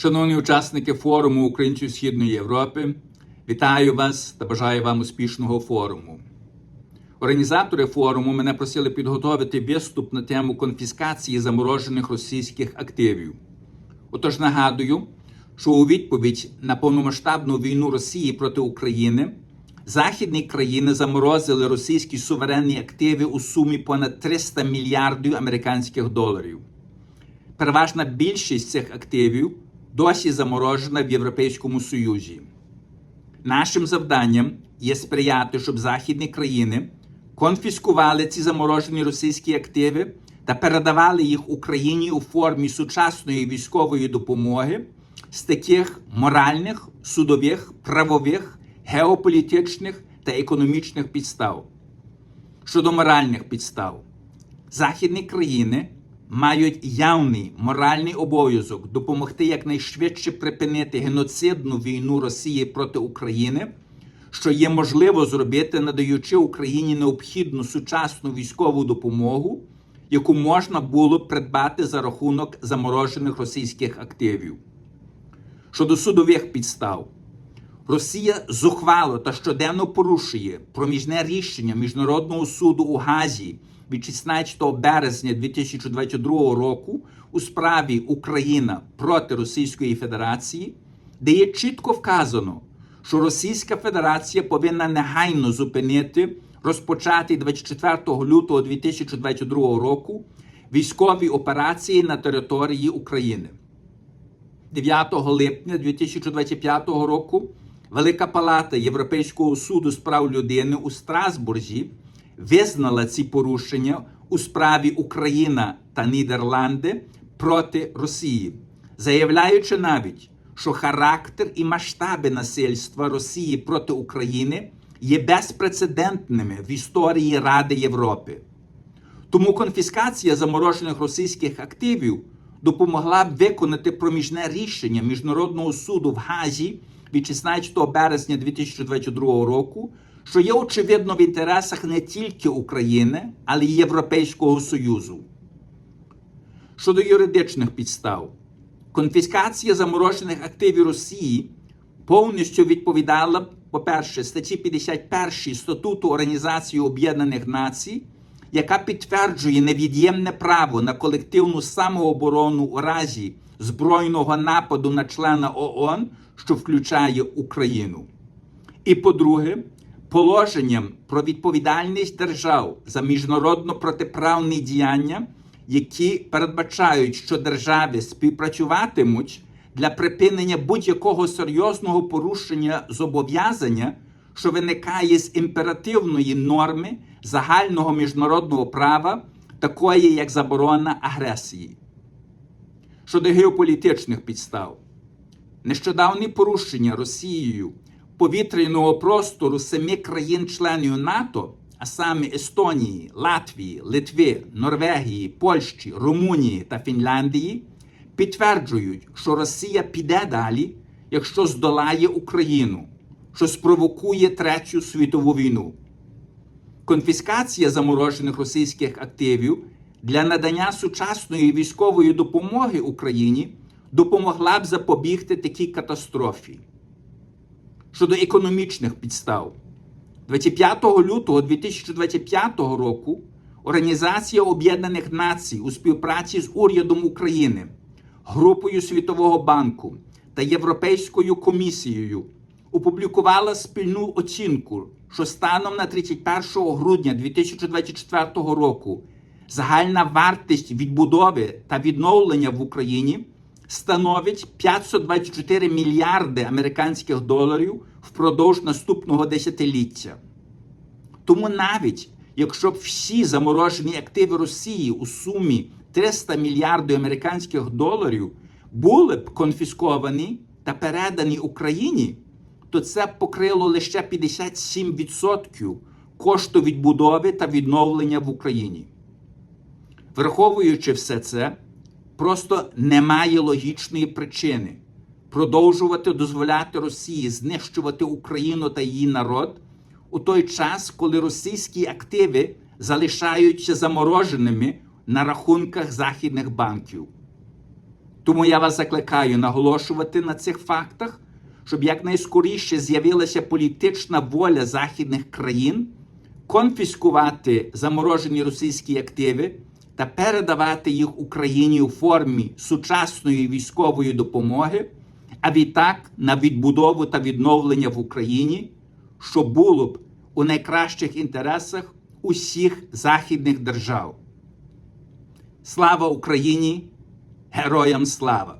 Шановні учасники форуму Українців Східної Європи, вітаю вас та бажаю вам успішного форуму. Організатори форуму мене просили підготовити виступ на тему конфіскації заморожених російських активів. Отож нагадую, що у відповідь на повномасштабну війну Росії проти України західні країни заморозили російські суверенні активи у сумі понад 300 мільярдів американських доларів. Переважна більшість цих активів досі заморожена в Європейському Союзі. Нашим завданням є сприяти, щоб західні країни конфіскували ці заморожені російські активи та передавали їх Україні у формі сучасної військової допомоги з таких моральних, судових, правових, геополітичних та економічних підстав. Щодо моральних підстав, західні країни мають явний моральний обов'язок допомогти якнайшвидше припинити геноцидну війну Росії проти України, що є можливо зробити, надаючи Україні необхідну сучасну військову допомогу, яку можна було б придбати за рахунок заморожених російських активів. Щодо судових підстав, Росія зухвало та щоденно порушує проміжне рішення Міжнародного суду у Газі від 16 березня 2022 року у справі Україна проти Російської Федерації, де є чітко вказано, що Російська Федерація повинна негайно зупинити розпочатий 24 лютого 2022 року військові операції на території України. 9 липня 2025 року Велика Палата Європейського суду з прав людини у Страсбурзі визнала ці порушення у справі Україна та Нідерланди проти Росії, заявляючи навіть, що характер і масштаби насильства Росії проти України є безпрецедентними в історії Ради Європи. Тому конфіскація заморожених російських активів допомогла б виконати проміжне рішення Міжнародного суду в Газі від 16 березня 2022 року, що є очевидно в інтересах не тільки України, але й Європейського Союзу. Щодо юридичних підстав, конфіскація заморожених активів Росії повністю відповідала, по-перше, статті 51 статуту Організації Об'єднаних Націй, яка підтверджує невід'ємне право на колективну самооборону у разі збройного нападу на члена ООН, що включає Україну. І по-друге, положенням про відповідальність держав за міжнародно протиправні діяння, які передбачають, що держави співпрацюватимуть для припинення будь-якого серйозного порушення зобов'язання, що виникає з імперативної норми загального міжнародного права, такої як заборона агресії. Щодо геополітичних підстав, нещодавні порушення Росією повітряного простору семи країн-членів НАТО, а саме Естонії, Латвії, Литви, Норвегії, Польщі, Румунії та Фінляндії, підтверджують, що Росія піде далі, якщо здолає Україну, що спровокує Третю світову війну. Конфіскація заморожених російських активів для надання сучасної військової допомоги Україні допомогла б запобігти такій катастрофі. Щодо економічних підстав, 25 лютого 2025 року Організація Об'єднаних Націй у співпраці з урядом України, Групою Світового банку та Європейською комісією опублікувала спільну оцінку, що станом на 31 грудня 2024 року загальна вартість відбудови та відновлення в Україні становить 524 мільярди американських доларів впродовж наступного десятиліття. Тому навіть якщо б всі заморожені активи Росії у сумі 300 мільярдів американських доларів були б конфісковані та передані Україні, то це б покрило лише 57% кошту відбудови та відновлення в Україні. Враховуючи все це, просто немає логічної причини продовжувати дозволяти Росії знищувати Україну та її народ у той час, коли російські активи залишаються замороженими на рахунках західних банків. Тому я вас закликаю наголошувати на цих фактах, щоб якнайскоріше з'явилася політична воля західних країн конфіскувати заморожені російські активи та передавати їх Україні у формі сучасної військової допомоги, а відтак на відбудову та відновлення в Україні, що було б у найкращих інтересах усіх західних держав. Слава Україні! Героям слава!